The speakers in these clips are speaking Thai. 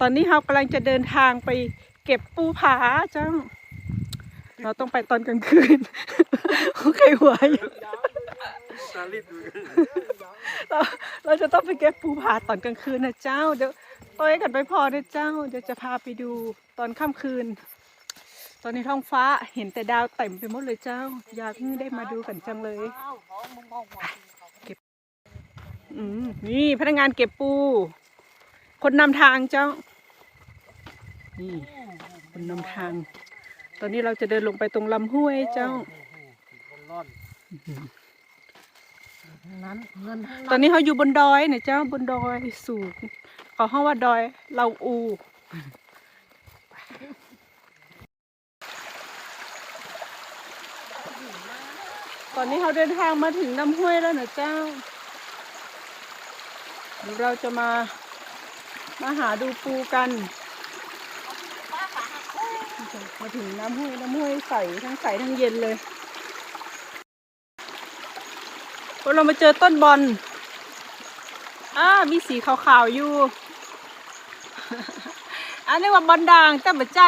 ตอนนี้เรากำลังจะเดินทางไปเก็บปูผาจ้าเราต้องไปตอนกลางคืนโอเคหัวอยู่เราเราจะต้องไปเก็บปูผาตอนกลางคืนนะเจ้าเดี๋ยวต้อยกันไปพอนะเจ้า เดี๋ยวจะพาไปดูตอนค่ำคืน ตอนนี้ท้องฟ้าเห็นแต่ดาวเต็มไปหมดเลยเจ้า อยากได้มาดูกันจังเลยอืมนี่พนักงานเก็บปู คนนำทางเจ้า นี่ คนนำทาง ตอนนี้เราจะเดินลงไปตรงลำห้วยเจ้าคนร้อนนั้นเงินทั้งตอนนี้เขาอยู่บนดอยเนี่ยเจ้าบนดอยสูงเขาห้องว่าดอยเราอู ตอนนี้เขาเดินทางมาถึงน้ำห้วยแล้วนะเจ้าเดี๋ยวเราจะมา มาหาดูปูกันมาถึงน้ำห้วยน้ำห้วยใสทั้งใสทั้งเย็นเลยพอเรามาเจอต้นบอลอ่ามีสีขาวๆอยู่ อันนี้ว่าบอลด่างแต่บะใจ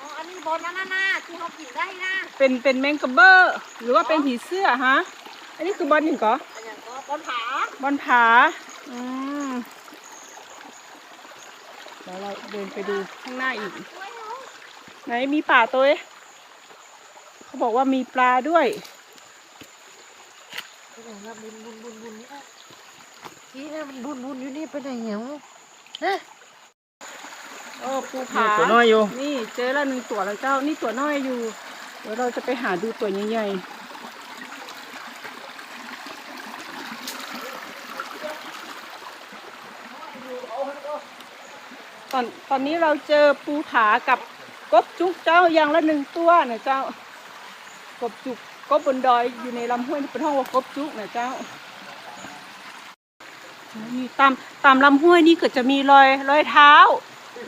อ๋ออันนี้บอลนั่นน่ะที่เขากินได้นะเป็นเป็นแมงกะเบอร์ หรือว่าเป็นผีเสื้อฮะ อันนี้คือบอลหนึ่งก่ออันอย่างก็บอลผาบอลผาอืม เดี๋ยวเราเดินไปดูข้างหน้าอีก ไหนมีป่าตัวเอ๊ะเขาบอกว่ามีปลาด้วยบุญบุญบุญบุญบุญนี่นะที่นี่มันบุญบุญอยู่นี่ไปไหนเหรอนะโอ้ปูผาตัวน้อยอยู่ นี่เจอแล้วหนึ่งตัวแล้วเจ้า นี่ตัวน้อยอยู่ เดี๋ยวเราจะไปหาดูตัวใหญ่ๆ อนตอนนี้เราเจอปูผากับกบจุกเจ้าอย่างละหนึ่งตัวนะเจ้ากบจุกกบบนดอยอยู่ในลำห้วยเป็นห้องว่ากบจุกนะเจ้านี่ตามตามลำห้วยนี่ก็จะมีรอยรอยเท้า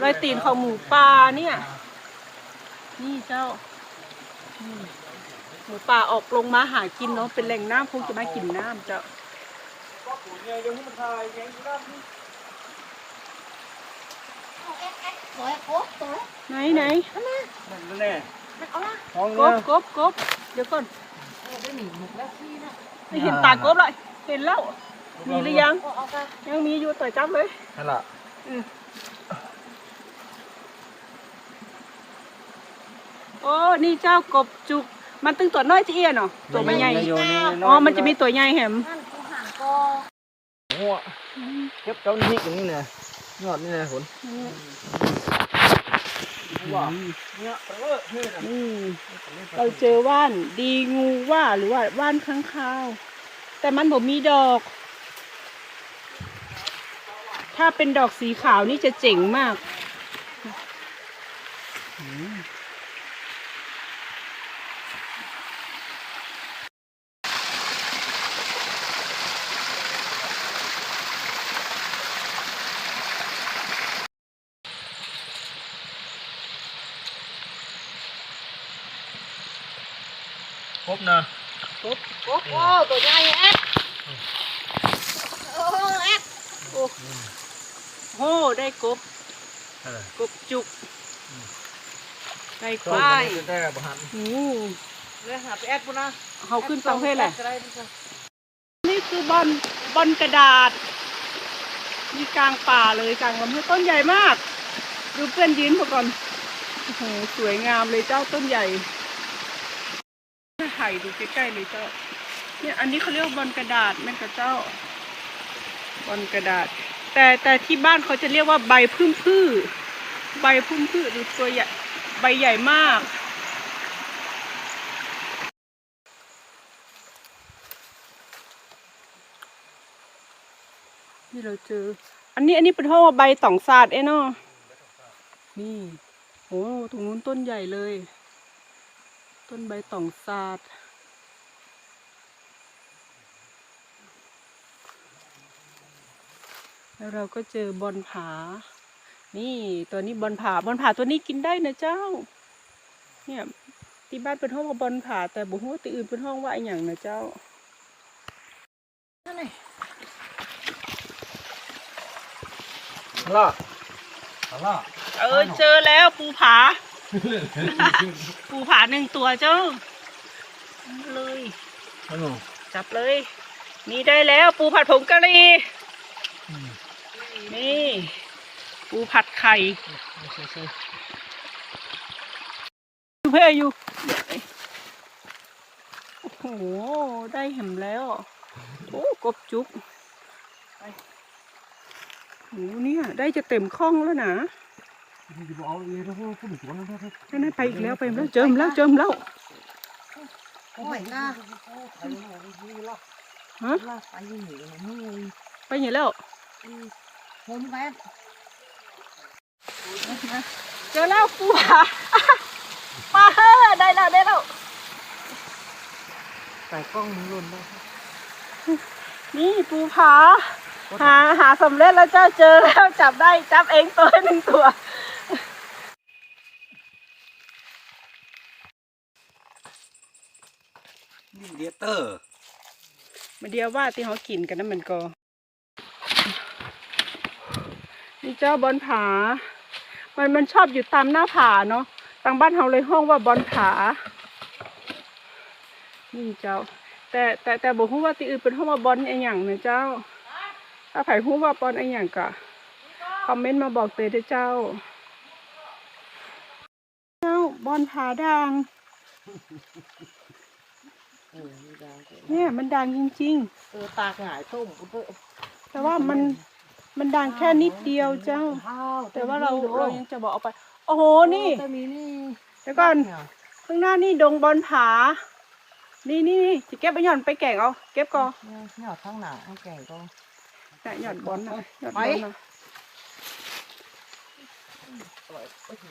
รอยตีนของหมูป่าเนี่ย นี่เจ้าหมูป่าออกลงมาหากินเนาะเป็นแหล่งน้ำคงจะมากินน้ำเจ้า ไหนไหนนั่นแน่มันเองกเนื้อบกบกบเดี๋ยวก่อนเออได้หนีหมกแล้วที่นะไม่เห็นตากบเลยเห็นแล้วมีหรือยัง ยังมีอยู่ต่อยจับเลยนั่นล่ะอืมโอ้นี่เจ้ากบจุก มันตึงตัวน้อยเที่ยเนาะตัวมันใหญ่อยู่นี่อ๋อมันจะมีตัวใหญ่แหมนั่นกูห่างก็หัวเก็บเจ้าหนี่อย่างนี้เนี่ย ยอดนี่นะผลว้าเนี่ยเออเฮ้ยนะนี่เราเจอว่านดีงูว่าหรือว่าว่านข้างคาว แต่มันผมมีดอก ถ้าเป็นดอกสีขาวนี่จะเจ๋งมาก ครบนะโอ๊บโอ้ตัวใหญ่แอ๊ดโอ้แอ๊ดโอ้โหได้กบอะไรกบจุกได้กก็บมันได้กับหันโอ้เลยหาไปแอดปุ๊นะเขาขึ้นฟังเพศแหละได้ดิจ้ะนี่คือบอลบอลกระดาษ มีกลางป่าเลยกลางลำห้วยต้นใหญ่มาก ดูเพื่อนยืนมาก่อนโอ้โหสวยงามเลยเจ้าต้นใหญ่ ถ่ดูใกล้ๆเลยเจ้า เนี่ยอันนี้เขาเรียกว่าบอลกระดาษแม่กับเจ้า บอลกระดาษ แต่แต่ที่บ้านเขาจะเรียกว่าใบพึ่งพืชใบพึ่งพืชดูตัวใหญ่ใบใหญ่มากนี่เราเจอ อันนี้อันนี้เป็นห้องว่าใบตองศาสตร์เอ้เนาะนี่ โอ้ตรงนู้นต้นใหญ่เลย ต้นใบตองศาสตร์แล้วเราก็เจอบอลผา นี่ตัวนี้บอลผาบอลผาตัวนี้กินได้นะเจ้า เนี่ยที่บ้านเป็นห้องว่าบอลผาแต่บุหัวาที่อื่นเป็นห้องว่าอหย่างนะเจ้านั่นไงล่ะเอาล่ะเออเจอแล้วปูผา ปูผาหนึ่งตัวเจ้า เลยเอาหนูจับเลย นี่ได้แล้ว ปูผัดผงกะหรี่นี่ ปูผัดไข่เพื่ออยู่โอ้โห ได้เห็นแล้ว โอ้กบจุกไปโหเนี่ย ได้จะเต็มคล่องแล้วนะเอาเลย นะพวกผู้หญิงคนนั้นนะนั่นๆไปอีกแล้วไปอีกแล้วเจิมแล้วเจิมแล้วโอ้ยน่าฮะลากไปอยู่นี่มึงไปไหนแล้วผมแม่เจอแล้วปูผามาเฮ้อได้แล้วได้แล้วใส่กล้องมึงหล่นได้นี่ปูผาหาหาสำเร็จแล้วเจ้าเจอแล้วจับได้จับเองตัวหนึ่งตัว เดียเตอร์มาเดียวว่าที่เขากินกันนั่นมันก็นี่เจ้าบอลผา มันมันชอบอยู่ตามหน้าผาเนาะทางบ้านเขาเลยห้องว่าบอลผา นี่เจ้า แต่แต่แต่บอกว่าที่อื่นเป็นห้องว่าบอลไอหย่างนะเจ้า ถ้าไผ่ฮู้ว่าบอลไอหย่างกะคอมเมนต์มาบอกเตยด้วยเจ้า เจ้าบอลผาดัง เออมีดาวเนี่ยมันดังจริง เออตากหงายต้มกูเตอๆ แต่ว่ามันมันดังแค่นิดเดียวเจ้า แต่ว่าเราเรายังจะบอกเอาไป โอ้โหนี่แต่มีนี่เดี๋ยวก่อนข้างหน้านี่ดงบอลผา นี่นี่นี่จะเก็บไปหย่อนไปแก่งเอาเก็บก่อนเนี่ยหยอดข้างหน้าเอาแก่ก็น่ะหย่อนบอลนะหย่อนบไปอลนะปล่อยโอ้โห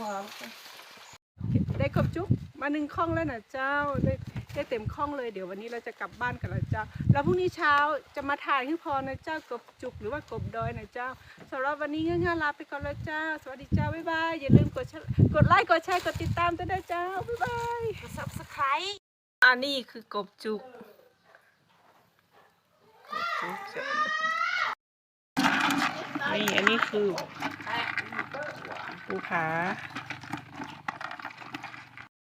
ว้าวได้กบจุกมาหนึ่งข้องแล้วนะเจ้าได้ ได้เต็มข้องเลยเดี๋ยววันนี้เราจะกลับบ้านกันแล้วเจ้า แล้วพรุ่งนี้เช้าจะมาถ่ายให้พอนะเจ้ากบจุกหรือว่ากบดอยนะเจ้าสำหรับวันนี้ง่ายๆลาไปก่อนแล้วเจ้า สวัสดีเจ้าบ๊ายบายอย่าลืมกดแชร์กดไลค์กดแชร์กดติดตามด้วยนะเจ้าบ๊ายบายซับสไครต์อันนี้คือกบจุกกบจุกเสร็จนี่อันนี้คือปูผา